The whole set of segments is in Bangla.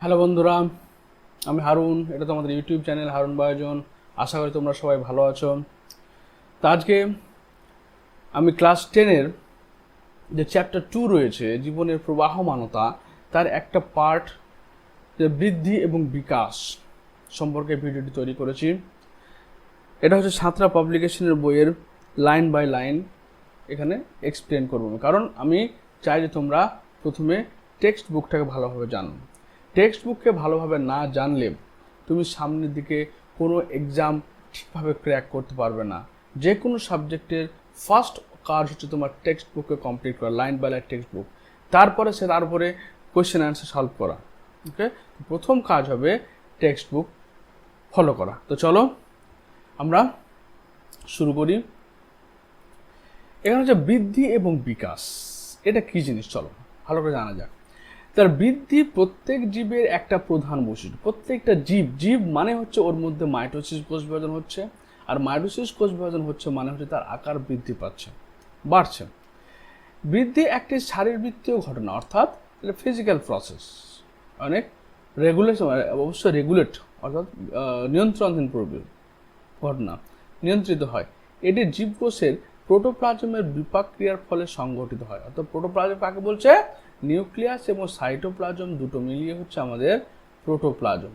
হ্যালো বন্ধুরা, আমি হারুন, এটা তো আমাদের ইউটিউব চ্যানেল হারুন বায়োজন। আশা করি তোমরা সবাই ভালো আছো। তো আজকে আমি ক্লাস টেনের যে চ্যাপ্টার টু রয়েছে, জীবনের প্রবাহমানতা, তার একটা পার্ট যে বৃদ্ধি এবং বিকাশ সম্পর্কে ভিডিওটি তৈরি করেছি। এটা হচ্ছে সাঁতরা পাবলিকেশনের বইয়ের লাইন বাই লাইন। এখানে এক্সপ্লেন করব। কারণ আমি চাই যে তোমরা প্রথমে টেক্সট বুকটাকে ভালোভাবে জানো। টেক্সট বুককে ভালোভাবে না জানলে তুমি সামনের দিকে কোনো এক্সাম ঠিকভাবে ক্র্যাক করতে পারবে না। যে কোনো সাবজেক্টের ফার্স্ট কাজ হচ্ছে তোমার টেক্সট বুককে কমপ্লিট করা line by line text book তারপরে সে তারপরে কোয়েশ্চেন অ্যান্সার সলভ করা ওকে প্রথম কাজ হবে টেক্সট বুক ফলো করা। তো চলো আমরা শুরু করি। এখানে হচ্ছে বৃদ্ধি এবং বিকাশ। এটা কি জিনিস? চলো, ভালো করে জানা যাক। তার বৃদ্ধি প্রত্যেক জীবের একটা প্রধান বৈশিষ্ট্য। প্রত্যেকটা জীব জীব মানে হচ্ছে ওর মধ্যে মাইটোসিস কোষ বিভাজন হচ্ছে, আর মাইটোসিস কোষ বিভাজন হচ্ছে মানে হচ্ছে তার আকার বৃদ্ধি পাচ্ছে, বাড়ছে। বৃদ্ধি একটি শারীরবৃত্তীয় ঘটনা, অর্থাৎ ফিজিক্যাল প্রসেস অনেক রেগুলেশন অবশ্যই রেগুলেট অর্থাৎ নিয়ন্ত্রণাধীন প্রবৃত্তি ঘটনা নিয়ন্ত্রিত হয়। এটি জীবকোষের প্রোটোপ্লাজমের বিপাক ক্রিয়ার ফলে সংঘটিত হয়। অর্থাৎ প্রোটোপ্লাজম কাকে বলছে? নিউক্লিয়াস এবং সাইটোপ্লাজম দুটো মিলিয়ে হচ্ছে আমাদের প্রোটোপ্লাজম।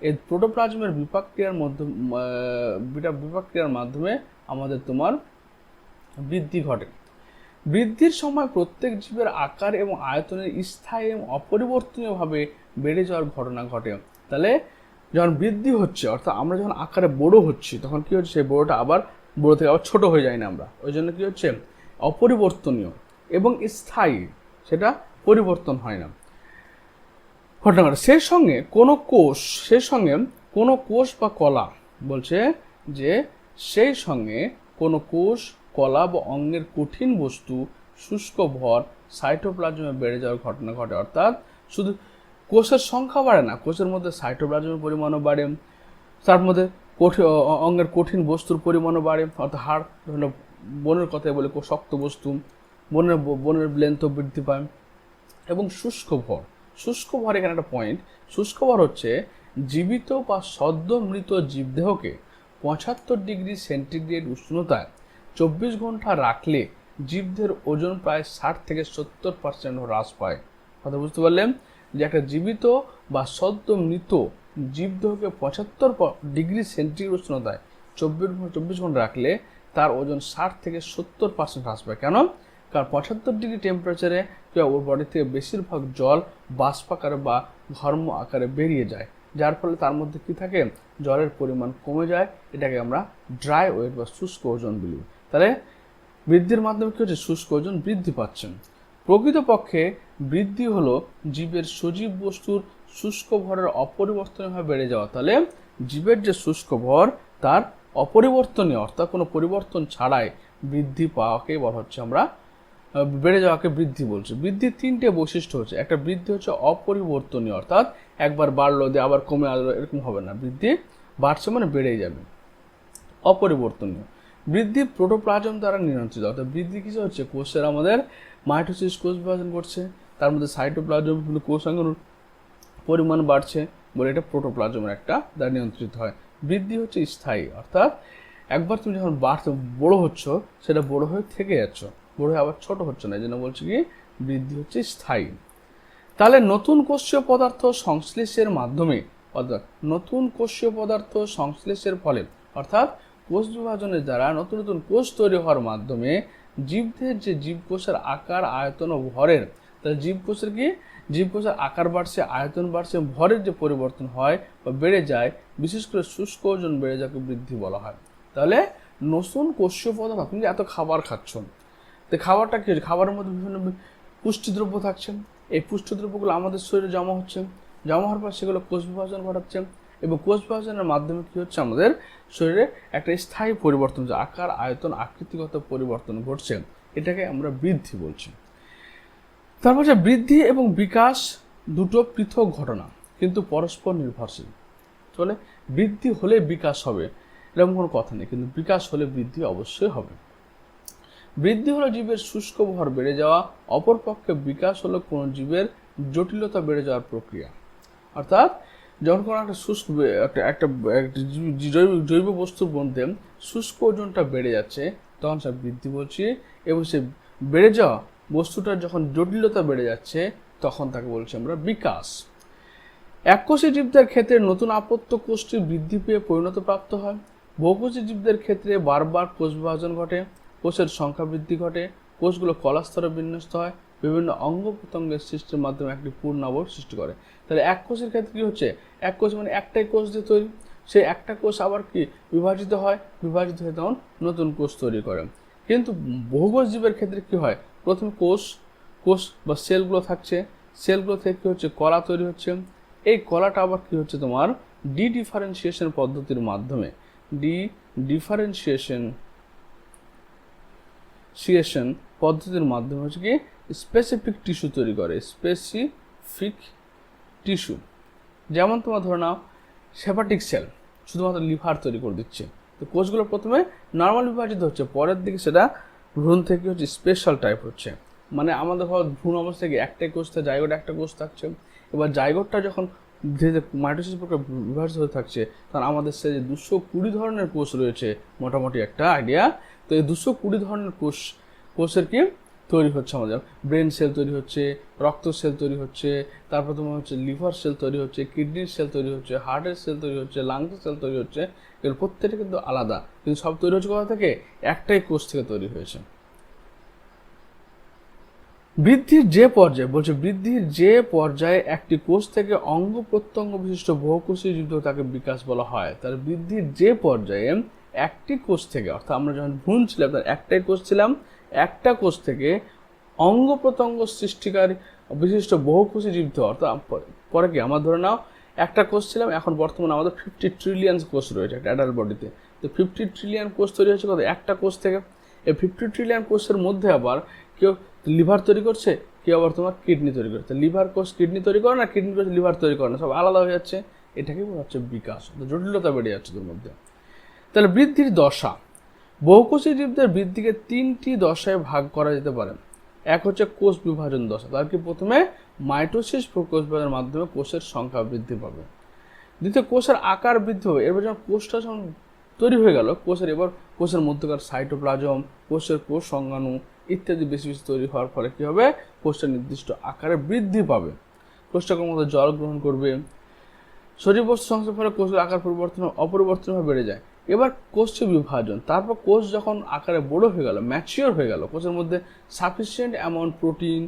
এই প্রোটোপ্লাজমের বিপাক্রিয়ার মধ্যে বিপাক ক্রিয়ার মাধ্যমে আমাদের তোমার বৃদ্ধি ঘটে। বৃদ্ধির সময় প্রত্যেক জীবের আকার এবং আয়তনের স্থায়ী এবং অপরিবর্তনীয়ভাবে বেড়ে যাওয়ার ঘটনা ঘটে। তাহলে যখন বৃদ্ধি হচ্ছে, অর্থাৎ আমরা যখন আকারে বড় হচ্ছি, তখন কি হচ্ছে, সেই বড়টা আবার বড় থেকে আবার ছোট হয়ে যায় না আমরা। ওই জন্য কি হচ্ছে? অপরিবর্তনীয় এবং স্থায়ী। সেটা পরিবর্তন হয় না। ঘটনা ঘটে। সেই সঙ্গে কোনো কোষ সেই সঙ্গে কোনো কোষ বা কলা বলছে যে সেই সঙ্গে কোনো কোষ, কলা বা অঙ্গের কঠিন বস্তু, শুষ্ক ভর সাইটোপ্লাজমে বেড়ে যাওয়ার ঘটনা ঘটে। অর্থাৎ শুধু কোষের সংখ্যা বাড়ে না, কোষের মধ্যে সাইটোপ্লাজমের পরিমাণও বাড়ে, তার মধ্যে কঠিন অঙ্গের কঠিন বস্তুর পরিমাণও বাড়ে, অর্থাৎ হাড় ধরুন বনের কথায় বলে শক্ত বস্তু, বনের বনের লেন্থও বৃদ্ধি পায়। এবং শুষ্ক ভর। শুষ্ক ভর এখানে একটা পয়েন্ট শুষ্ক ভর হচ্ছে জীবিত বা সদ্য মৃত জীবদেহকে পঁচাত্তর ডিগ্রি সেন্টিগ্রেড উষ্ণতায় চব্বিশ ঘণ্টা রাখলে জীবদের ওজন প্রায় ষাট থেকে সত্তর পার্সেন্ট হ্রাস পায়। কথা বুঝতে পারলেন? যে একটা জীবিত বা সদ্য মৃত জীবদেহকে পঁচাত্তর ডিগ্রি সেন্টিগ্রেড উষ্ণতায় চব্বিশ চব্বিশ ঘণ্টা রাখলে তার ওজন ষাট থেকে সত্তর পার্সেন্ট হ্রাস পায়। কেন? কারণ পঁচাত্তর ডিগ্রি টেম্পারেচারে ওর বডি থেকে বেশিরভাগ জল বাষ্প আকারে বা ঘর্ম আকারে বেরিয়ে যায়। যার ফলে তার মধ্যে কি থাকে? জলের পরিমাণ কমে যায়। এটাকে আমরা ড্রাই ওয়েট বা শুষ্ক ওজন বলি। তাহলে বৃদ্ধির মাধ্যমে কি হচ্ছে? শুষ্ক ওজন বৃদ্ধি পাচ্ছেন প্রকৃতপক্ষে বৃদ্ধি হলো জীবের সজীব বস্তুর শুষ্ক ভরের অপরিবর্তনীয়ভাবে বেড়ে যাওয়া। তাহলে জীবের যে শুষ্ক ভর, তার অপরিবর্তনীয় অর্থাৎ কোনো পরিবর্তন ছাড়াই বৃদ্ধি পাওয়াকে বলা হচ্ছে আমরা বেড়ে যাওয়াকে বৃদ্ধি বলছে। বৃদ্ধির তিনটে বৈশিষ্ট্য হচ্ছে, একটা বৃদ্ধি হচ্ছে অপরিবর্তনীয়, অর্থাৎ একবার বাড়লো দিয়ে আবার কমে আসলো, এরকম হবে না। বৃদ্ধি বাড়ছে মানে বেড়েই যাবে। অপরিবর্তনীয়, বৃদ্ধি প্রোটোপ্লাজম দ্বারা নিয়ন্ত্রিত, অর্থাৎ বৃদ্ধি কিছু হচ্ছে? কোষের আমাদের মাইটোসিস কোষ বিভাজন করছে, তার মধ্যে সাইটোপ্লাজম কোষাঙ্গর পরিমাণ বাড়ছে বলে এটা প্রোটোপ্লাজমের একটা দ্বারা নিয়ন্ত্রিত হয়। বৃদ্ধি হচ্ছে স্থায়ী, অর্থাৎ একবার তুমি যখন বাড়তে বড়ো হচ্ছ, সেটা বড়ো হয়ে থেকে যাচ্ছ। বড় হয়ে আবার ছোট হচ্ছে না, এই জন্য বলছি কি, বৃদ্ধি হচ্ছে স্থায়ী। তাহলে নতুন কোষীয় পদার্থ সংশ্লেষের মাধ্যমে, অর্থাৎ নতুন কোষীয় পদার্থ সংশ্লেষের ফলে, অর্থাৎ কোষ বিভাজনের দ্বারা নতুন নতুন কোষ তৈরি হওয়ার মাধ্যমে জীবদের যে জীবকোষের আকার, আয়তন ও ভরের, তাহলে জীবকোষের কি? জীবকোষের আকার বাড়ছে, আয়তন বাড়ছে, ভরের যে পরিবর্তন হয় বা বেড়ে যায়, বিশেষ করে শুষ্ক ওজন বেড়ে যাকে বৃদ্ধি বলা হয়। তাহলে নতুন কোষীয় পদার্থ, আপনি এত খাবার খাচ্ছেন তো খাবারটা কি হচ্ছে খাবারের মধ্যে বিভিন্ন পুষ্টিদ্রব্য থাকছে। এই পুষ্টিদ্রব্যগুলো আমাদের শরীরে জমা হচ্ছে। জমা হওয়ার পর সেগুলো কোষ বিভাজন ঘটাচ্ছে। এবং কোষ বিভাজনের মাধ্যমে কি হচ্ছে? আমাদের শরীরে একটা স্থায়ী পরিবর্তন হচ্ছে আকার, আয়তন, আকৃতিগত পরিবর্তন ঘটছে। এটাকে আমরা বৃদ্ধি বলছি। তারপর হচ্ছে বৃদ্ধি এবং বিকাশ দুটো পৃথক ঘটনা, কিন্তু পরস্পর নির্ভরশীল। চলে বৃদ্ধি হলে বিকাশ হবে, এরকম কোনো কথা নেই। কিন্তু বিকাশ হলে বৃদ্ধি অবশ্যই হবে। বৃদ্ধি হলো জীবের শুষ্ক ভর বেড়ে যাওয়া, অপরপক্ষে বিকাশ হলো কোনো জীবের জটিলতা বেড়ে যাওয়ার প্রক্রিয়া। অর্থাৎ যখন কোনো একটা শুষ্ক, একটা একটা জৈব জৈব বস্তুর মধ্যে শুষ্ক ওজনটা বেড়ে যাচ্ছে, তখন সে বৃদ্ধি বলছি এবং সে বেড়ে যাওয়া বস্তুটার যখন জটিলতা বেড়ে যাচ্ছে, তখন তাকে বলছি আমরা বিকাশ। এককোষী জীবদের ক্ষেত্রে নতুন আপত্য কোষটি বৃদ্ধি পেয়ে পরিণত প্রাপ্ত হয়। বহুকোষী জীবদের ক্ষেত্রে বারবার কোষ বিভাজন ঘটে। কোষের সংখ্যা বৃদ্ধি ঘটে, কোষগুলো কলাস্তরে বিন্যস্ত হয়, বিভিন্ন অঙ্গ প্রত্যঙ্গের সৃষ্টির মাধ্যমে একটি পূর্ণাবর সৃষ্টি করে। তাহলে এক কোষের ক্ষেত্রে কী হচ্ছে? এক কোষ মানে একটাই কোষ দিয়ে তৈরি। সেই একটা কোষ আবার কি? বিভাজিত হয়, বিভাজিত হয়ে তখন নতুন কোষ তৈরি করে। কিন্তু বহুকোষ জীবের ক্ষেত্রে কি হয়? প্রথমে কোষ কোষ বা সেলগুলো থাকছে। সেলগুলো থেকে কী হচ্ছে? কলা তৈরি হচ্ছে। এই কলাটা আবার কি হচ্ছে তোমার? ডি ডিফারেন্সিয়েশন পদ্ধতির মাধ্যমে। ডি ডিফারেন্সিয়েশন সিয়েশন পদ্ধতির মাধ্যমে হচ্ছে কি স্পেসিফিক টিস্যু তৈরি করে স্পেসিফিক টিস্যু যেমন তোমার ধরে নাও সেপাটিক সেল শুধুমাত্র লিভার তৈরি করে দিচ্ছে। তো কোষগুলো প্রথমে নর্মাল বিভাজিত হচ্ছে, পরের দিকে সেটা ভ্রূণ থেকে হচ্ছে স্পেশাল টাইপ হচ্ছে। মানে আমাদের ধর ভ্রূণ অবস্থা থেকে একটাই কোষ থাকে জায়গোট একটা কোষ থাকছে। এবার জায়গোটটা যখন ধীরে ধীরে মাইটোসিস প্রক্রিয়া বিভাজিত হয়ে থাকছে তখন আমাদের সে দুশো কুড়ি ধরনের কোষ রয়েছে, মোটামুটি একটা আইডিয়া তো এই দুশো কুড়ি ধরনের কোষ, কোষের কি তৈরি হচ্ছে আমাদের? ব্রেন সেল তৈরি হচ্ছে, রক্ত সেল তৈরি হচ্ছে, তারপর তোমার হচ্ছে লিভার সেল তৈরি হচ্ছে কিডনির সেল তৈরি হচ্ছে হার্টের সেল তৈরি হচ্ছে লাংসের সেল তৈরি হচ্ছে, এর প্রত্যেকটা কিন্তু আলাদা। কিন্তু সব তৈরি হচ্ছে কোথা থেকে? একটাই কোষ থেকে তৈরি হয়েছে। বৃদ্ধির যে পর্যায়ে, বলছে বৃদ্ধির যে পর্যায়ে একটি কোষ থেকে অঙ্গ প্রত্যঙ্গ বিশিষ্ট বহুকোষী যুদ্ধ তাকে বিকাশ বলা হয়। তার বৃদ্ধির যে পর্যায়ে একটি কোষ থেকে, অর্থাৎ আমরা যখন ভ্রূণ ছিলাম তার একটাই কোষ ছিলাম, একটা কোষ থেকে অঙ্গ প্রত্যঙ্গ সৃষ্টিকারী বিশিষ্ট বহুকোষী জীবিত, অর্থাৎ পরে কি আমার ধরে নাও, একটা কোষ ছিলাম, এখন বর্তমানে আমাদের ফিফটি ট্রিলিয়ন কোষ রয়েছে একটা অ্যাডাল্ট বডিতে তো। ফিফটি ট্রিলিয়ন কোষ তৈরি হচ্ছে কত? একটা কোষ থেকে। এই ফিফটি ট্রিলিয়ন কোষের মধ্যে আবার কেউ লিভার তৈরি করছে, কেউ আবার তোমার কিডনি তৈরি করছে। লিভার কোষ কিডনি তৈরি করে না কিডনি কোষ লিভার তৈরি করে না, সব আলাদা হয়ে যাচ্ছে। এটাকে বলা হচ্ছে বিকাশ। জটিলতা বেড়ে যাচ্ছে তোর মধ্যে। তাহলে বৃদ্ধির দশা। বহুকোষী জীবদের বৃদ্ধিকে তিনটি দশায় ভাগ করা যেতে পারে। এক হচ্ছে কোষ বিভাজন দশা, তার কি প্রথমে? মাইটোসিস কোষ বিভাজনের মাধ্যমে কোষের সংখ্যা বৃদ্ধি পাবে। দ্বিতীয়, কোষের আকার বৃদ্ধি হবে। এরপর যখন কোষটা তৈরি হয়ে গেল, কোষের এবার কোষের মধ্যকার সাইটোপ্লাজম, কোষের কোষ সংজ্ঞাণু ইত্যাদি বেশি বেশি তৈরি হওয়ার ফলে কী হবে? কোষটা নির্দিষ্ট আকারে বৃদ্ধি পাবে। কোষটা মতো জল গ্রহণ করবে। শরীর বস্তু সংশ্লেষের ফলে কোষের আকার পরিবর্তন অপরিবর্তনভাবে বেড়ে যায়। এবার কোষীয় বিভাজন। তারপর কোষ যখন আকারে বড় হয়ে গেল ম্যাচিওর হয়ে গেল কোষের মধ্যে সাফিসিয়েন্ট অ্যামাউন্ট প্রোটিন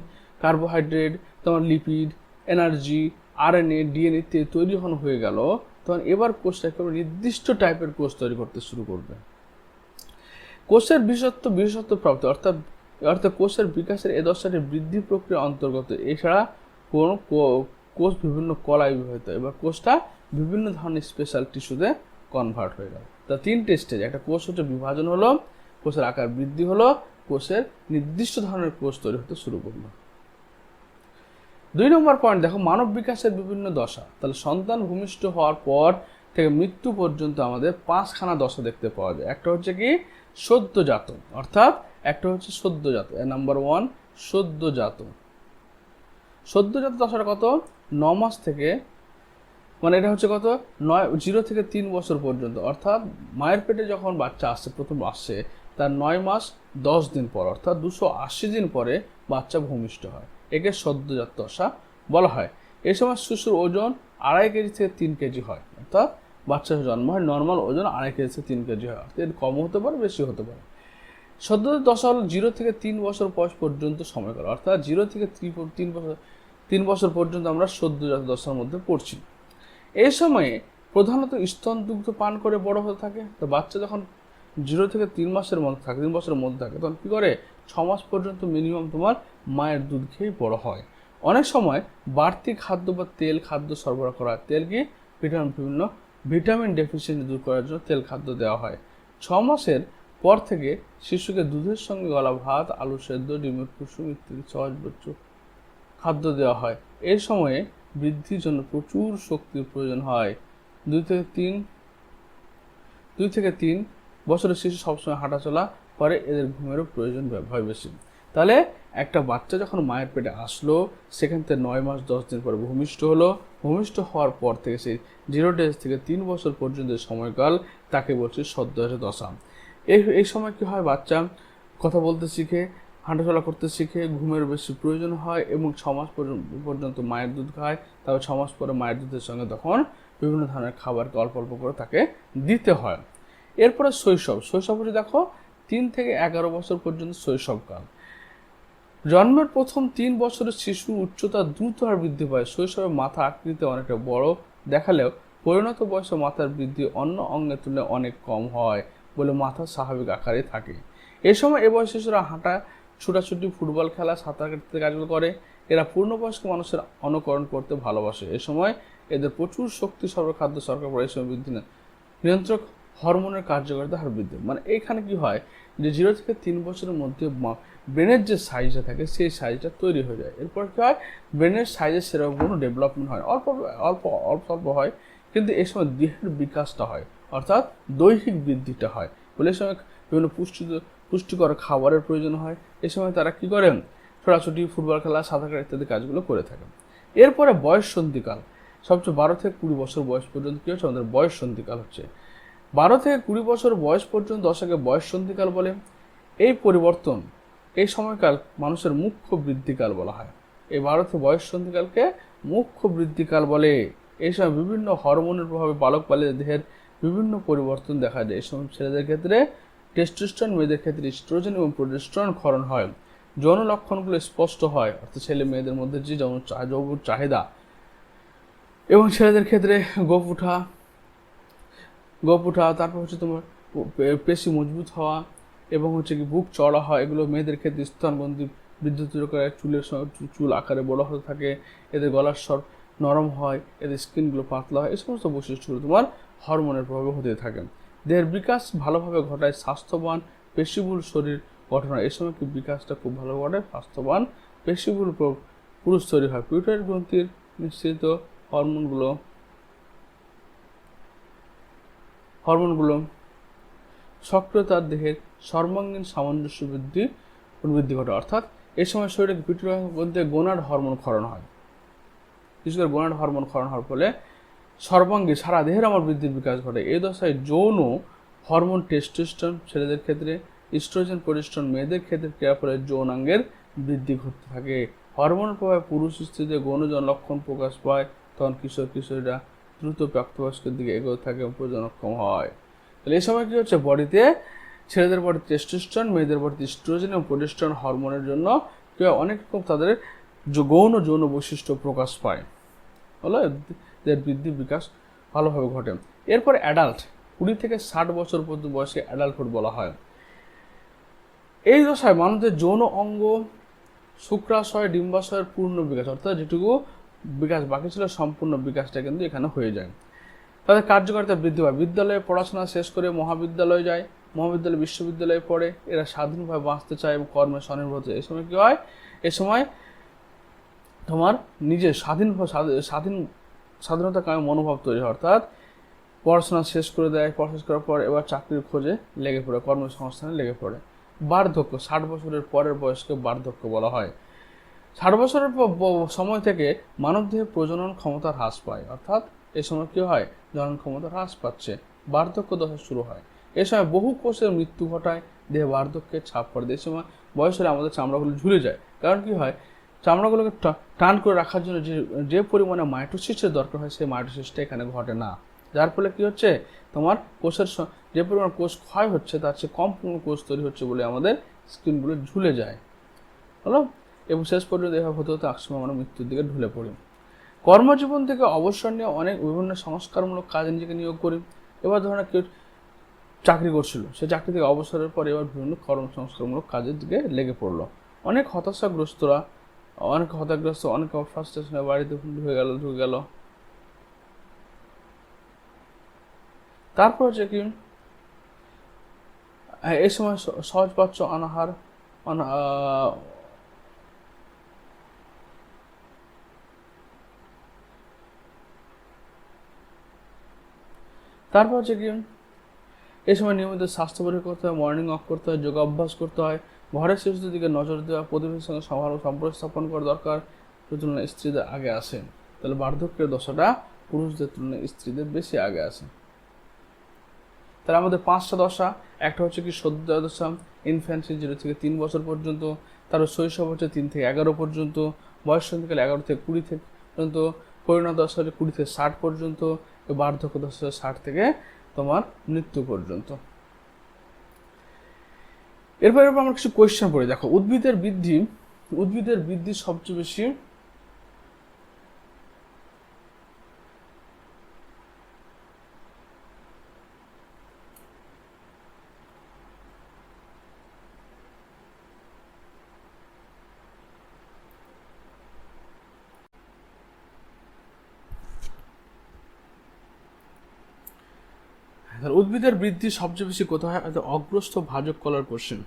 কার্বোহাইড্রেট তোমার লিপিড এনার্জি আরএনএ ডিএনএ ইত্যাদি তৈরি যখন হয়ে গেল, তখন এবার কোষটা একটা নির্দিষ্ট টাইপের কোষ তৈরি করতে শুরু করবে। কোষের বিশেষত্ব বিশেষত্ব প্রাপ্ত, অর্থাৎ অর্থাৎ কোষের বিকাশের এ দশাটি বৃদ্ধি প্রক্রিয়া অন্তর্গত। এছাড়া কোন কোষ বিভিন্ন কলায় বিভাজিত। এবার কোষটা বিভিন্ন ধরনের স্পেশাল টিস্যুতে কনভার্ট হয়ে গেল। তা তিনটে স্টেজ একটা কোষ হচ্ছে বিভাজন হলো, কোষের আকার বৃদ্ধি হলো, কোষের নির্দিষ্ট ধরনের কোষ তৈরি হতে শুরু করল। দুই নম্বর পয়েন্ট দেখো মানব বিকাশের বিভিন্ন দশা। তাহলে সন্তান ভূমিষ্ঠ হওয়ার পর থেকে মৃত্যু পর্যন্ত আমাদের পাঁচখানা দশা দেখতে পাওয়া যায়। একটা হচ্ছে কি? সদ্যজাত অর্থাৎ একটা হচ্ছে সদ্যজাত নাম্বার ওয়ান সদ্যজাত সদ্যজাত দশাটা কত? ন মাস থেকে মানে এটা হচ্ছে কত? নয়, জিরো থেকে তিন বছর পর্যন্ত। অর্থাৎ মায়ের পেটে যখন বাচ্চা আসছে, প্রথম আসছে, তার নয় মাস দশ দিন পর, অর্থাৎ দুশো আশি দিন পরে বাচ্চা ভূমিষ্ঠ হয়। একে সদ্যজাত দশা বলা হয়। এই সময় শিশুর ওজন আড়াই কেজি থেকে তিন কেজি হয়। অর্থাৎ বাচ্চার জন্ম হয়, নর্মাল ওজন আড়াই কেজি থেকে তিন কেজি হয়। অর্থাৎ কম হতে পারে বেশি হতে পারে। সদ্যজাত দশা হল জিরো থেকে তিন বছর বয়স পর্যন্ত সময়কাল। অর্থাৎ জিরো থেকে তিন বছর তিন বছর পর্যন্ত আমরা সদ্যজাত দশার মধ্যে পড়ছি। এই সময়ে প্রধানত স্তন দুগ্ধ পান করে বড় হতে থাকে। তো বাচ্চা যখন জিরো থেকে তিন মাসের মধ্যে থাকে, তিন বছরের মধ্যে থাকে, তখন কী করে? ছ মাস পর্যন্ত মিনিমাম তোমার মায়ের দুধ খেয়েই বড় হয়। অনেক সময় বাড়তি খাদ্য বা তেল খাদ্য সরবরাহ করা হয়। তেল কি? ভিটামিন, বিভিন্ন ভিটামিন ডেফিসিয়েন্সি দূর করার জন্য তেল খাদ্য দেওয়া হয়। ছ মাসের পর থেকে শিশুকে দুধের সঙ্গে গলা, ভাত, আলু সেদ্ধ, ডিমের কুসুম ইত্যাদি সহজ বস্তু খাদ্য দেওয়া হয়। এই সময়ে বৃদ্ধির জন্য প্রচুর শক্তির প্রয়োজন হয়। দুই থেকে তিন, দুই থেকে তিন বছরের শিশু সবসময় হাঁটাচলা করে, এদের ঘুমেরও প্রয়োজন হয় বেশি। তাহলে একটা বাচ্চা যখন মায়ের পেটে আসলো, সেখান থেকে নয় মাস, দশ দিন পরে ভূমিষ্ঠ হলো। ভূমিষ্ঠ হওয়ার পর থেকে সেই জিরো ডেজ থেকে তিন বছর পর্যন্ত সময়কাল, তাকে বলছে সদ্যহাসে দশা। এই এই সময় কী হয় বাচ্চা? কথা বলতে শিখে হাঁটাচলা করতে শিখে ঘুমের বেশি প্রয়োজন হয় এবং ছ মাস পর্যন্ত- মায়ের দুধ খায়। তারপর ছ মাস পরে মায়ের দুধের সঙ্গে তখন বিভিন্ন ধরনের খাবারকে অল্প অল্প করে তাকে দিতে হয়। এরপরে শৈশব। শৈশব হচ্ছে দেখো তিন থেকে এগারো বছর পর্যন্ত শৈশবকাল। জন্মের প্রথম তিন বছরের শিশু উচ্চতা দ্রুত হারে বৃদ্ধি পায়। শৈশবে মাথা আকৃতি অনেকটা বড় দেখালেও পরিণত বয়সে মাথার বৃদ্ধি অন্য অঙ্গের তুলনায় অনেক কম হয় বলে মাথা স্বাভাবিক আকারে থাকে। এ সময় এ বয়স শিশুরা হাঁটা ছুটাছুটি ফুটবল খেলা, সাঁতার কাটতে কাজগুলো করে। এরা পূর্ণবয়স্ক মানুষের অনুকরণ করতে ভালোবাসে। এ সময় এদের প্রচুর শক্তি সর্ব খাদ্য সরকার পরে এই সময় বৃদ্ধি না নিয়ন্ত্রক হরমোনের কার্যকারিতা হার বৃদ্ধি মানে এইখানে কি হয় যে, জিরো থেকে তিন বছরের মধ্যে ব্রেনের যে সাইজটা থাকে, সেই সাইজটা তৈরি হয়ে যায়। এরপর কি হয়? ব্রেনের সাইজের সেরকম কোনো ডেভেলপমেন্ট হয়। অল্প অল্প অল্প অল্প হয়। কিন্তু এই সময় দেহের বিকাশটা হয়। অর্থাৎ দৈহিক বৃদ্ধিটা হয়। বলে সময় বিভিন্ন পুষ্টি পুষ্টিকর খাবারের প্রয়োজন হয়। এ সময় তারা কি করেন? ছোটাছুটি ফুটবল খেলা, সাঁতার কাটা ইত্যাদি কাজগুলো করে থাকেন। এরপরে বয়স সন্ধিকাল। সবচেয়ে বারো থেকে কুড়ি বছর বয়স পর্যন্ত কী হচ্ছে? আমাদের বয়স সন্ধিকাল হচ্ছে। বারো থেকে কুড়ি বছর বয়স পর্যন্ত দশকে বয়স সন্ধিকাল বলে। এই পরিবর্তন, এই সময়কাল মানুষের মুখ্য বৃদ্ধিকাল বলা হয়। এই বারো থেকে বয়স সন্ধিকালকে মুখ্য বৃদ্ধিকাল বলে। এই সময় বিভিন্ন হরমোনের প্রভাবে বালক বালিকাদের দেহের বিভিন্ন পরিবর্তন দেখা যায়। এই সময় ছেলেদের ক্ষেত্রে টেস্টোস্টেরন মেয়েদের ক্ষেত্রে স্ট্রোজেন এবং প্রোজেস্টেরন ক্ষরণ হয়। যৌন লক্ষণগুলো স্পষ্ট হয়, অর্থাৎ ছেলে মেয়েদের মধ্যে যে যৌন যৌন চাহিদা এবং ছেলেদের ক্ষেত্রে গোপ উঠা গোপ উঠা, তারপর হচ্ছে তোমার পেশি মজবুত হওয়া এবং হচ্ছে কি বুক চড়া হয় এগুলো মেয়েদের ক্ষেত্রে স্তনবন্দি বিদ্যুৎ করে, চুলের চুল আকারে বড় হতে থাকে, এদের গলার স্বর নরম হয়, এদের স্কিনগুলো পাতলা হয় এই সমস্ত বৈশিষ্ট্যগুলো তোমার হরমোনের প্রভাবে হতে থাকে। দেহের বিকাশ ভালোভাবে ঘটায়, স্বাস্থ্যবান পেশিবুল শরীর হয় এই সময় কি বিকাশটা খুব ভালো ঘটে? স্বাস্থ্যবান পেশিবুল প্র- পুরুষ তৈরি হয়। পিউটার গ্রন্থির নিশ্চিত হরমোনগুলো হরমোনগুলো সক্রিয়তার দেহের সর্বাঙ্গীন সামঞ্জস্য বৃদ্ধি বৃদ্ধি ঘটে। অর্থাৎ এই সময় শরীরে পিটুইটারি মধ্যে গোনাড হরমোন ক্ষরণ হয়। বিশেষ করে গোনাড হরমোন ক্ষরণ হওয়ার ফলে সর্বাঙ্গে সারা দেহের আমার বৃদ্ধির বিকাশ ঘটে। এই দশায় যৌন, হরমোন টেস্টোস্টেরন ছেলেদের ক্ষেত্রে ইস্ট্রোজেন প্রোজেস্টেরন মেয়েদের ক্ষেত্রে ক্রিয়া ফলে যৌনাঙ্গের বৃদ্ধি ঘটতে থাকে। হরমোন প্রভাবে পুরুষ স্ত্রীতে গৌণজন লক্ষণ প্রকাশ পায়, তখন কিশোর কিশোরীরা দ্রুত প্রাপ্তবয়স্কের দিকে এগোতে থাকে প্রজনক্ষম হয়। তাহলে এই সময় কী হচ্ছে? বডিতে ছেলেদের বডি টেস্টোস্টেরন মেয়েদের বডিতে ইস্ট্রোজেন এবং প্রোজেস্টেরন হরমোনের জন্য অনেক রকম তাদের গৌণ যৌন বৈশিষ্ট্য প্রকাশ পায়। হলো এদের বৃদ্ধি বিকাশ ভালোভাবে ঘটে। এরপর অ্যাডাল্ট কুড়ি থেকে ষাট বছর পর্যন্ত বয়সে অ্যাডাল্টহুড বলা হয়। এই দশায় মানুষের যৌন অঙ্গ, শুক্রাশয়, ডিম্বাশয়ের পূর্ণ বিকাশ, অর্থাৎ যেটুকু বিকাশ বাকি ছিল, সম্পূর্ণ বিকাশটা কিন্তু এখানে হয়ে যায়। তাদের কার্যকারিতা বৃদ্ধি পায়। বিদ্যালয়ে পড়াশোনা শেষ করে মহাবিদ্যালয়ে যায়। মহাবিদ্যালয় বিশ্ববিদ্যালয়ে পড়ে। এরা স্বাধীনভাবে বাঁচতে চায় এবং কর্মে স্বনির্ভর হতে। এই সময় কী হয়? এ সময় তোমার নিজের স্বাধীন স্বাধীন স্বাধীনতা কামে মনোভাব তৈরি হয়, অর্থাৎ পড়াশোনা শেষ করে দেয়, পড়াশোনা শেষ করার পর এবার চাকরির খোঁজে লেগে পড়ে, কর্মসংস্থানে লেগে পড়ে। বার্ধক্য, ষাট বছরের পরের বয়সকে বার্ধক্য বলা হয়। ষাট বছরের সময় থেকে মানবদেহের প্রজনন ক্ষমতা হ্রাস পায়, অর্থাৎ এ সময় কী হয়? জনন ক্ষমতা হ্রাস পাচ্ছে, বার্ধক্য দশা শুরু হয়। এ সময় বহু কোষের মৃত্যু ঘটায়, দেহে বার্ধক্যের ছাপ পড়ে। এই সময় বয়স হলে আমাদের চামড়াগুলো ঝুলে যায়। কারণ কি হয়? চামড়াগুলোকে টান করে রাখার জন্য যে যে পরিমাণে মাইটোসিসের দরকার হয় সেই মাইটোসিসটা এখানে ঘটে না। যার ফলে কি হচ্ছে? তোমার কোষের যে পরিমাণ কোষ ক্ষয় হচ্ছে তার চেয়ে কম পরিমাণ কোষ তৈরি হচ্ছে বলে আমাদের স্কিনগুলো ঝুলে যায়। হলো? এবং শেষ পর্যন্ত এভাবে হতে হতে একসময় আমরা মৃত্যুর দিকে ঢুলে পড়ি। কর্মজীবন থেকে অবসর নিয়ে অনেক বিভিন্ন সংস্কারমূলক কাজে নিজেকে নিয়োগ করি। এবার ধরো না কেউ চাকরি করছিল, সে চাকরি থেকে অবসরের পর এবার বিভিন্ন কর্মসংস্কারমূলক কাজের দিকে লেগে পড়ল। অনেক হতাশাগ্রস্তরা অনেক হতাগ্রস্ত অনেক ফ্রাস্ট্রেশনে বাড়িতে ঢুকে গেল ঢুকে গেল। তারপর হচ্ছে কি হ্যাঁ, এই সময় স- সহজপাচ্য অনাহার তারপর হচ্ছে কি এই সময় নিয়মিত স্বাস্থ্য পরীক্ষা করতে হয় মর্নিং ওয়াক করতে হয় যোগাভ্যাস করতে হয়। ঘরের শিশুদের দিকে নজর দেওয়া, প্রতিবেশীর সঙ্গে সমারোহ সম্পর্ক স্থাপন করা দরকার তুলনায় স্ত্রীদের আগে আসে। তাহলে বার্ধক্যের দশাটা পুরুষদের তুলনায় স্ত্রীদের বেশি আগে আসে। তাহলে আমাদের পাঁচটা দশা, একটা হচ্ছে কি সদ্য দশা ইনফ্যান্সি জিরো থেকে তিন বছর পর্যন্ত তার শৈশব হচ্ছে তিন থেকে এগারো পর্যন্ত, বয়স সন্ধিকাল এগারো থেকে কুড়ি থেকে পর্যন্ত, পরিণত দশা হচ্ছে কুড়ি থেকে ষাট পর্যন্ত, বার্ধক্য দশা ষাট থেকে তোমার মৃত্যু পর্যন্ত। এরপর এরপর আমরা কিছু কোয়েশ্চেন পড়ে। দেখো, উদ্ভিদের বৃদ্ধি উদ্ভিদের বৃদ্ধি সবচেয়ে বেশি উদ্ভিদের বৃদ্ধি সবচেয়ে বেশি কোথায়? হয় হয়তো অগ্রস্থ ভাজক কলার কোশ্চেন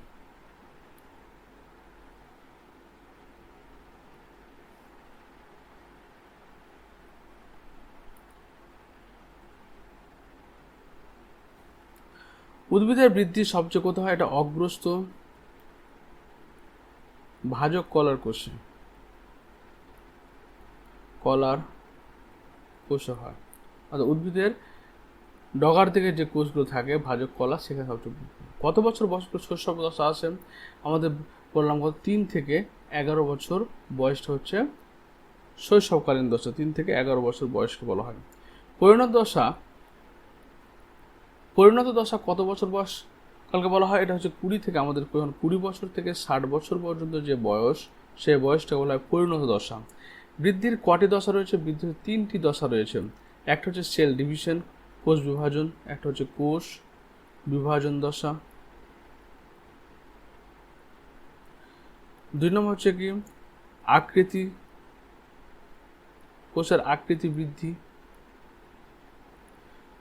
উদ্ভিদের বৃদ্ধি সবচেয়ে কোথায়? হয় এটা অগ্রস্থ ভাজক কলার কোষে কলার কোষে হয় অর্থাৎ উদ্ভিদের ডগার থেকে যে কোষগুলো থাকে, ভাজক, কলা, সেখানে সবচেয়ে কত বছর বয়স শস্য দশা আসে আমাদের বললাম কত তিন থেকে এগারো বছর বয়সটা হচ্ছে শৈশবকালীন দশা। তিন থেকে এগারো বছর বয়সকে বলা হয়। পরিণত দশা পরিণত দশা কত বছর বয়স কালকে বলা হয়? এটা হচ্ছে কুড়ি থেকে আমাদের কুড়ি বছর থেকে ষাট বছর পর্যন্ত যে বয়স সেই বয়সটা বলা হয় পরিণত দশা। বৃদ্ধির কটি দশা রয়েছে? বৃদ্ধির তিনটি দশা রয়েছে। একটা হচ্ছে সেল ডিভিশন কোষ বিভাজন, একটা হচ্ছে কোষ বিভাজন দশা। দুই নম্বর হচ্ছে কি? আকৃতি, কোষের আকৃতি বৃদ্ধি।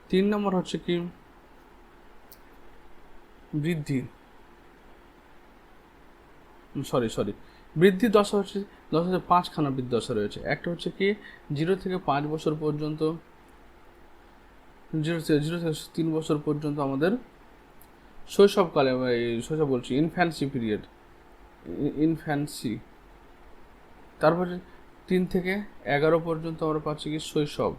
তিন নম্বর হচ্ছে কি? বৃদ্ধি। সরি সরি বৃদ্ধি দশা হচ্ছে, দশ হাজার পাঁচখানা বৃদ্ধি দশা রয়েছে। একটা হচ্ছে কি? জিরো থেকে পাঁচ বছর পর্যন্ত জিরো জিরো তিন বছর পর্যন্ত আমাদের শৈশবকালে শৈশব বলছি ইনফ্যান্সি পিরিয়ড ইনফ্যান্সি তারপরে তিন থেকে এগারো পর্যন্ত আমরা পাচ্ছি কি শৈশব।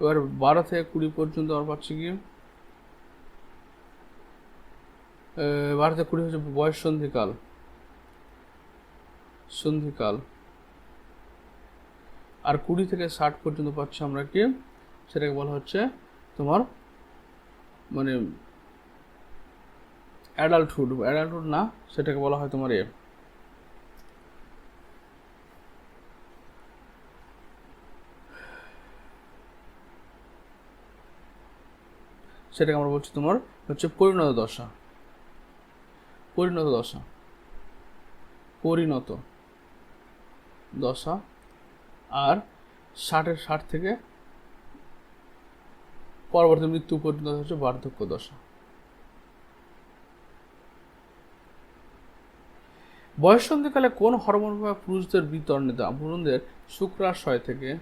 এবার বারো থেকে কুড়ি পর্যন্ত আমরা পাচ্ছি কি বারো থেকে কুড়ি হচ্ছে বয়স সন্ধিকাল। সন্ধিকাল। আর কুড়ি থেকে ষাট পর্যন্ত পাচ্ছি আমরা কি? সেটাকে বলা হচ্ছে তোমার মানে অ্যাডাল্টহুড অ্যাডাল্টহুড না, সেটাকে বলা হয় তোমার এ। সেটাকে আমরা বলছি তোমার হচ্ছে পরিণত দশা। পরিণত দশা। পরিণত দশা। আর ষাটের ষাট থেকে পরবর্তী মৃত্যু পর্যন্ত হচ্ছে বার্ধক্য দশা। বয়সন্ধিকালে কোন হরমোন বা পুরুষদের বিতরণিত? পুরুষদের শুক্রাশয় থেকে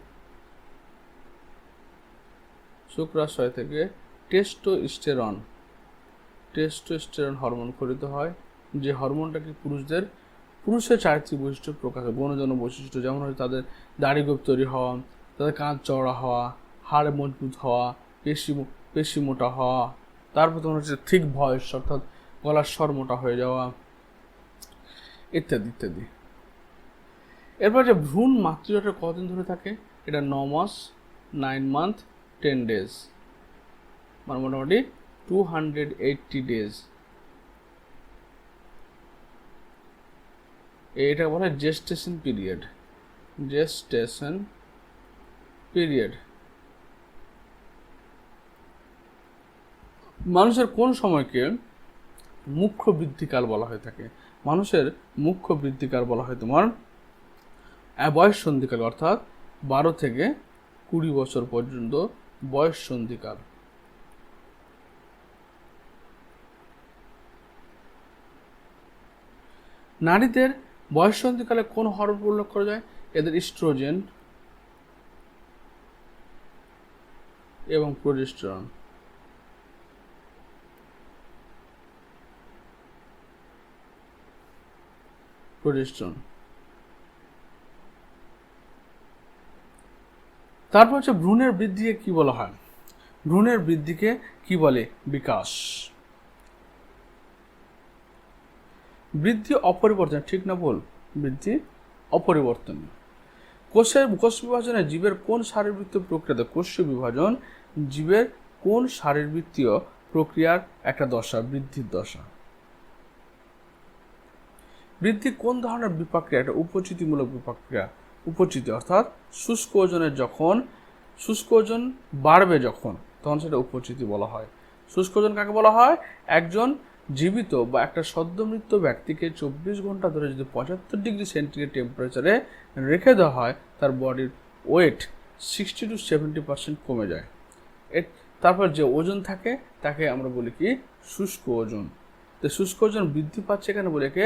শুক্রাশয় থেকে টেস্টোস্টেরন। টেস্টোস্টেরন হরমোন খরিত হয়। যে হরমোনটাকে পুরুষদের পুরুষের চারিত্রিক বৈশিষ্ট্য প্রকাশ গণজন বৈশিষ্ট্য, যেমন হচ্ছে তাদের দাড়ি গোপ তৈরি হওয়া, তাদের কাঁধ চওড়া হওয়া, হাড় মজবুত হওয়া, পেশি পেশি মোটা হওয়া, তারপর তোমার হচ্ছে ঠিক ভয়েস অর্থাৎ গলার স্বর মোটা হয়ে যাওয়া, ইত্যাদি ইত্যাদি। এরপর যে ভ্রূণ মাতৃজটা কতদিন ধরে থাকে? এটা ন মাস, নাইন মান্থ, টেন ডেজ। মানে মোটামুটি টু হান্ড্রেড এইটটি ডেজ এটা বলা জেস্টেশন পিরিয়ড জেস্টেশন পিরিয়ড মানুষের কোন সময়কে মুখ্য বৃদ্ধিকাল বলা হয়ে থাকে? মানুষের মুখ্য বৃদ্ধিকাল বলা হয় তোমার বয়স সন্ধিকাল অর্থাৎ বারো থেকে কুড়ি বছর পর্যন্ত বয়স সন্ধিকাল নারীদের বয়সন্ধিকালে কোন হরমোন উল্লেখ করা যায়? এদের ইস্ট্রোজেন এবং প্রোজেস্টেরন প্রোজেস্টেরন তারপর হচ্ছে ভ্রূণের বৃদ্ধিকে কি বলা হয়? ভ্রূণের বৃদ্ধিকে কি বলে? বিকাশ। বৃদ্ধি অপরিবর্তন, ঠিক না বল বৃদ্ধি অপরিবর্তনীয় কোষের কোষ বিভাজনে জীবের কোন শারীরবৃত্তীয় প্রক্রিয়াতে কোষ বিভাজন? জীবের কোন শারীরবৃত্তীয় প্রক্রিয়ার একটা দশা, বৃদ্ধির দশা। বৃদ্ধি কোন ধরনের বিপাক্রিয়া, একটা উপচিতিমূলক বিপাক্রিয়া? উপচিতি, অর্থাৎ শুষ্ক ওজনের যখন, শুষ্ক ওজন বাড়বে যখন, তখন সেটা উপচিতি বলা হয়। শুষ্ক ওজন কাকে বলা হয়? একজন জীবিত বা একটা সদ্যমৃত ব্যক্তিকে চব্বিশ ঘণ্টা ধরে যদি পঁচাত্তর ডিগ্রি সেন্টিগ্রেড টেম্পারেচারে রেখে দেওয়া হয়, তার বডির weight sixty to seventy percent কমে যায়। এর তারপর যে ওজন থাকে, তাকে আমরা বলি কি, শুষ্ক ওজন। তো শুষ্ক ওজন বৃদ্ধি পাচ্ছে এখানে বলে কে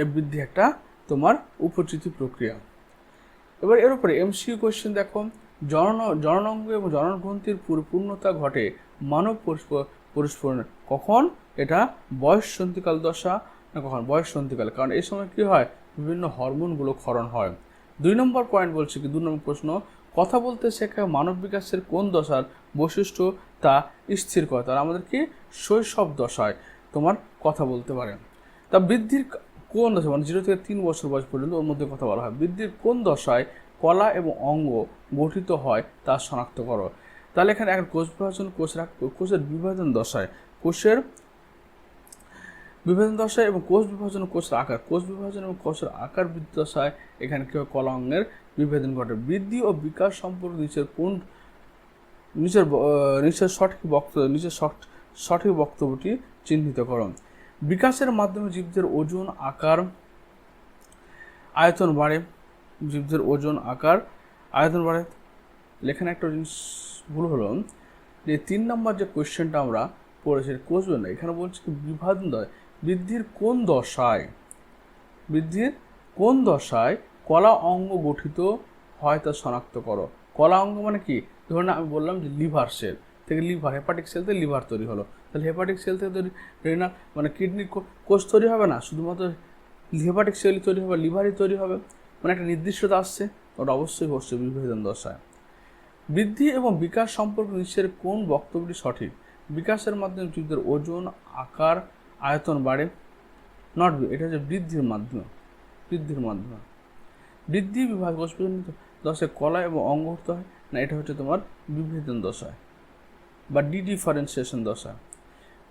এ বৃদ্ধি একটা তোমার উপচিতি প্রক্রিয়া। এবার এর উপরে এমসিউ কোয়েশ্চেন দেখো। জন জননাঙ্গ এবং জননগ্রন্থির পূর্ণতা ঘটে মানব পরিস্ফুরণে কখন? এটা বয়স সন্ধিকাল দশা না কখন? বয়স সন্ধিকাল কারণ এই সময় কি হয়? বিভিন্ন হরমোনগুলো ক্ষরণ হয়। দুই নম্বর পয়েন্ট বলছে কি? দুই নম্বর প্রশ্ন, কথা বলতে শেখা মানব বিকাশের কোন দশার বৈশিষ্ট্য তা স্থির করে? তারা আমাদের কি? শৈশব দশায় তোমার কথা বলতে পারে। তা বৃদ্ধির কোন দশা মানে জিরো থেকে তিন বছর বয়স পর্যন্ত ওর মধ্যে কথা বলা হয়। বৃদ্ধির কোন দশায় কলা এবং অঙ্গ গঠিত হয় তা শনাক্ত করো। তাহলে এখানে এখন কোষ বিভাজন, কোষ রাখ- কোষের বিভাজন দশায়। কোষের বিভাজন দশায় এবং কোষ বিভাজন, কোষের আকার। কোষ বিভাজন এবং কোষের আকার বৃদ্ধি দশায় এখানে কি হয়? কলা অঙ্গের বিভেদন ঘটে। বৃদ্ধি ও বিকাশ সম্পর্কে নিচের কোন নিচের নিচের সঠিক বক্তব্য নিচের সঠ- সঠিক বক্তব্যটি চিহ্নিত করো বিকাশের মাধ্যমে জীবদের ওজন, আকার, আয়তন বাড়ে। জীবদের ওজন, আকার, আয়তন বাড়ে। লেখানে একটা জিনিস ভুল হলো যে তিন নম্বর যে কোয়েশ্চেনটা আমরা পড়েছি কোষ না এখানে বলছে কি, বিভাজন দয় বৃদ্ধির কোন দশায়? বৃদ্ধির কোন দশায় কলা অঙ্গ গঠিত হয় তা শনাক্ত করো। কলা অঙ্গ মানে কি? ধরুন আমি বললাম যে লিভার সেল থেকে লিভার, হেপাটিক সেল থেকে লিভার তৈরি হলো। তাহলে হেপাটিক সেল থেকে তৈরি রেনাল মানে কিডনি কোষ তৈরি হবে না? শুধুমাত্র হেপাটিক সেলই তৈরি হবে, লিভারই তৈরি হবে। মানে একটা নির্দিষ্টতা আসছে, ওটা অবশ্যই হচ্ছে বিভেদন দশায়। বৃদ্ধি এবং বিকাশ সম্পর্কে নিশ্চয়ের কোন বক্তব্যটি সঠিক? বিকাশের মাধ্যমে জীবদের ওজন, আকার, আয়তন বাড়ে। নট এটা হচ্ছে বৃদ্ধির মাধ্যমে বৃদ্ধির মাধ্যমে। বৃদ্ধি বিভাগ কোষ পর্যন্ত দশায় কলা এবং অঙ্গ হতে হয়, না এটা হচ্ছে তোমার বিভেদন দশায় বা ডিডিফারেন্সিয়েশন দশা।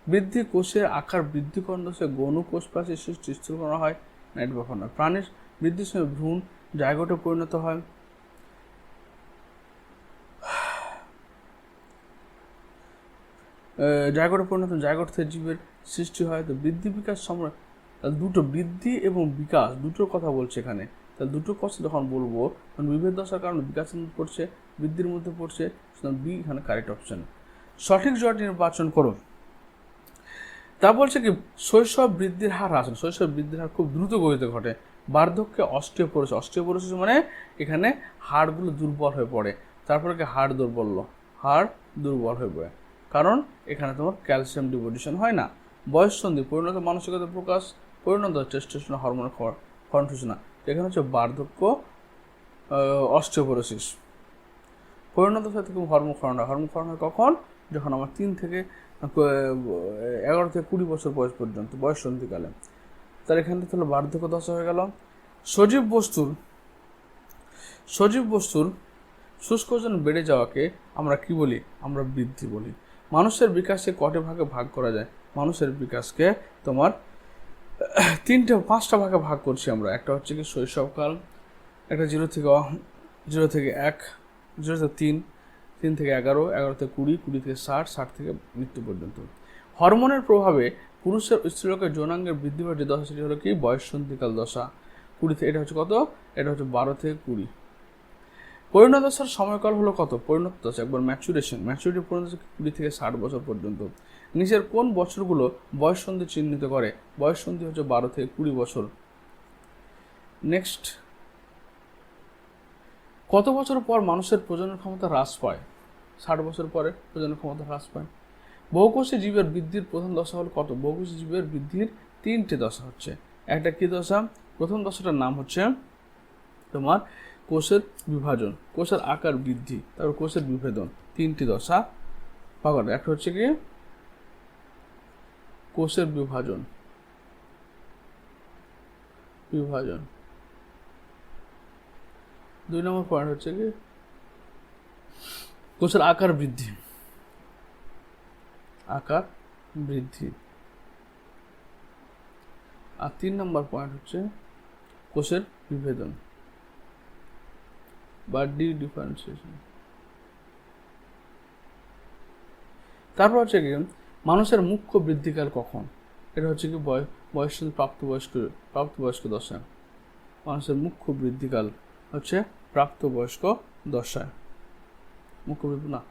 বৃদ্ধি কোষের আকার বৃদ্ধিকরণ দশায় গৌণ কোষ সৃষ্টি স্থির করা হয়, না এটা নয় প্রাণীর বৃদ্ধির সময় ভ্রূণ জায়গোটে পরিণত হয়। জায়গোটে পরিণত থেকে জীবের সৃষ্টি হয়, তো বৃদ্ধি বিকাশ সময় তাহলে দুটো বৃদ্ধি এবং বিকাশ দুটোর কথা বলছে এখানে। তাহলে দুটো কথা যখন বলব, তখন বিভেদ দশার কারণে মধ্যে পড়ছে, বৃদ্ধির মধ্যে পড়ছে, সুতরাং বি এখানে কারেক্ট অপশন সঠিক জয়টি নির্বাচন করো তা বলছে কি, শৈশব বৃদ্ধির হার আসেন শৈশব বৃদ্ধির হার খুব দ্রুত গতিতে ঘটে। বার্ধক্যে অস্টিওপোরোসিস অস্টিওপোরোসিস মানে এখানে হাড়গুলো দুর্বল হয়ে পড়ে। তারপরে কি হাড় দুর্বল হাড় দুর্বল হয়ে পড়ে। কারণ এখানে তোমার ক্যালসিয়াম ডিপোজিশন হয় না। বয়স সন্ধি, পরিণত মানসিকতা প্রকাশ, পরিণত টেস্টোস্টেরন হরমোন সূচনা এখানে হচ্ছে বার্ধক্য অস্টিওপোরোসিস পরিণত সাথে ক্ষরণ হয়। কখন? যখন আমার তিন থেকে এগারো থেকে কুড়ি বছর বয়স পর্যন্ত, বয়স সন্ধিকালে। তার এখানে তাহলে বার্ধক্য দশা হয়ে গেল। সজীব বস্তুর সজীব বস্তুর শুষ্ক ওজন বেড়ে যাওয়াকে আমরা কি বলি? আমরা বৃদ্ধি বলি। মানুষের বিকাশকে কটে ভাগে ভাগ করা যায়? মানুষের বিকাশকে তোমার, তিনটে, পাঁচটা ভাগে ভাগ করছি আমরা। একটা হচ্ছে কি শৈশবকাল, একটা জিরো থেকে জিরো থেকে এক, জিরো থেকে তিন তিন থেকে এগারো এগারো থেকে কুড়ি কুড়ি থেকে ষাট ষাট থেকে মৃত্যু পর্যন্ত। হরমোনের প্রভাবে পুরুষের স্ত্রীলোকের যৌনাঙ্গের বৃদ্ধি পাওয়ার যে দশা সেটি হলো কি বয়সন্ধিকাল দশা। কুড়ি থেকে, এটা হচ্ছে কত? এটা হচ্ছে বারো থেকে কুড়ি। পরিণত দশার সময়কাল হলো কত? পরিণত দশা একবার ম্যাচুরেশন ম্যাচুরিটি পরিণত কুড়ি থেকে ষাট বছর পর্যন্ত। নিচের কোন বছরগুলো বয়সন্ধি চিহ্নিত করে? বয়সন্ধি হচ্ছে বারো থেকে কুড়ি বছর। নেক্সট কত বছর পর মানুষের প্রজনন ক্ষমতা হ্রাস পায়? ষাট বছর পরে প্রজনন ক্ষমতা হ্রাস পায়। বহুকোষী জীবের বৃদ্ধির প্রধান দশা হলো কত? বহুকোষী জীবের বৃদ্ধির তিনটে দশা হচ্ছে। একটা কি দশা? প্রথম দশাটার নাম হচ্ছে তোমার কোষের বিভাজন, কোষের আকার বৃদ্ধি, তারপর কোষের বিভেদন, তিনটি দশা পাওয়া একটা হচ্ছে কি? কোষের বিভাজন। বিভাজন। দুই নম্বর পয়েন্ট হচ্ছে কি? কোষের আকার বৃদ্ধি। আকার বৃদ্ধি। আর তিন নম্বর পয়েন্ট হচ্ছে কোষের বিভেদন। বা ডি ডিফারেন্সিয়েশন তারপর হচ্ছে কি, মানুষের মুখ্য বৃদ্ধিকাল কখন? এটা হচ্ছে কি বয়, বয়স প্রাপ্তবয়স্ক প্রাপ্তবয়স্ক দশায়। মানুষের মুখ্য বৃদ্ধিকাল হচ্ছে প্রাপ্তবয়স্ক দশায়। মুখ্য না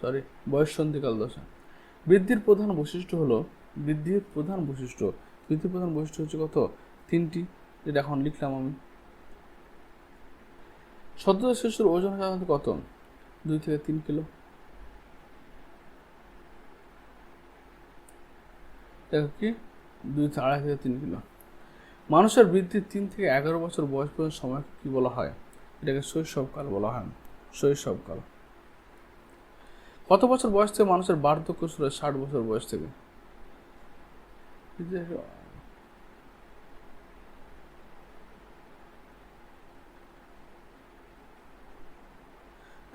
সরি বয়ঃসন্ধিকাল দশা বৃদ্ধির প্রধান বৈশিষ্ট্য হলো, বৃদ্ধির প্রধান বৈশিষ্ট্য, বৃদ্ধির প্রধান বৈশিষ্ট্য হচ্ছে কত? তিনটি যেটা এখন লিখলাম আমি। সদ্য শিশুর ওজন সাধারণত কত? দুই থেকে তিন কিলো। দেখো কি? দুই থেকে আড়াই থেকে তিন কিলো। মানুষের বৃদ্ধির তিন থেকে এগারো বছর বয়স পর্যন্ত সময় কি বলা হয়? এটাকে শৈশবকাল বলা হয়। শৈশবকাল। কত বছর বয়স থেকে মানুষের বার্ধক্য শুরু হয়? ষাট বছর বয়স থেকে এই যে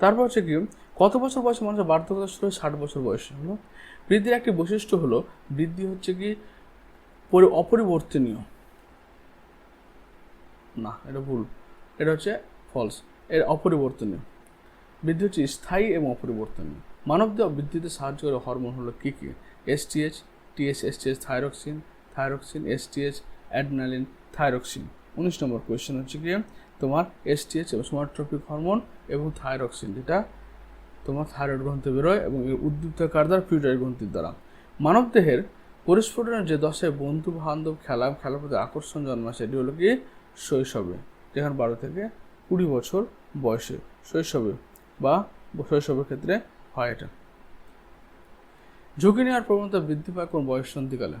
তারপর হচ্ছে কি, কত বছর বয়সে মানুষের বার্ধক্য শুরু হয় ষাট বছর বয়সে? হলো বৃদ্ধির একটি বৈশিষ্ট্য হলো, বৃদ্ধি হচ্ছে কি, পরি, অপরিবর্তনীয়। না, এটা ভুল। এটা হচ্ছে ফলস এর অপরিবর্তনীয়। বৃদ্ধি হচ্ছে স্থায়ী এবং অপরিবর্তনীয়। মানবদেহ বৃদ্ধিতে সাহায্য করে হরমোন হলো কী কী? STH TS STH thyroxine thyroxine STH adrenaline thyroxine উনিশ নম্বর কোয়েশ্চেন হচ্ছে কি তোমার এসটিএইচ এবং সোমাট্রপিক হরমোন এবং থাইরক্সিন যেটা তোমার থাইরয়েড গ্রন্থে বেরোয় এবং এই উদ্দীপ্তকার দ্বারা পিউটারি গ্রন্থির দ্বারা। মানবদেহের পরিস্ফুটনের যে দশায় বন্ধু বান্ধব খেলা, খেলার প্রতি আকর্ষণ জন্মায় সেটি হলো কি? শৈশবে, যেখানে বারো থেকে কুড়ি বছর বয়সে শৈশবে বা শৈশবের ক্ষেত্রে হয় এটা। ঝুঁকি নেওয়ার প্রবণতা বৃদ্ধি পায় কোন বয়স সন্ধিকালে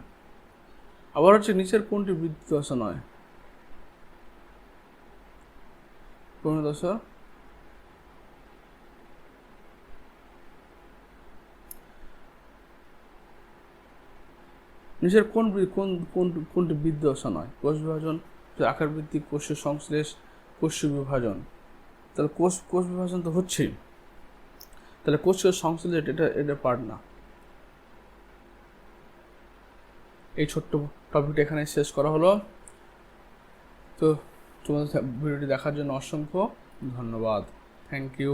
আবার হচ্ছে নিচের কোনটি বৃদ্ধি দশা নয়? দশা নিচের কোন কোন কোন, কোনটি বৃদ্ধি নয়? কোষ বিভাজন আকার বৃদ্ধি কোষীয় সংশ্লেষ কোষ বিভাজন। তাহলে কোষ কোষ বিভাজন তো হচ্ছেই। তাহলে কোষীয় সংশ্লেষ, এটা এটা পার্ট না। এই ছোট্ট টপিকটা এখানে শেষ করা হলো। তো তোমাদের ভিডিওটি দেখার জন্য অসংখ্য ধন্যবাদ। Thank you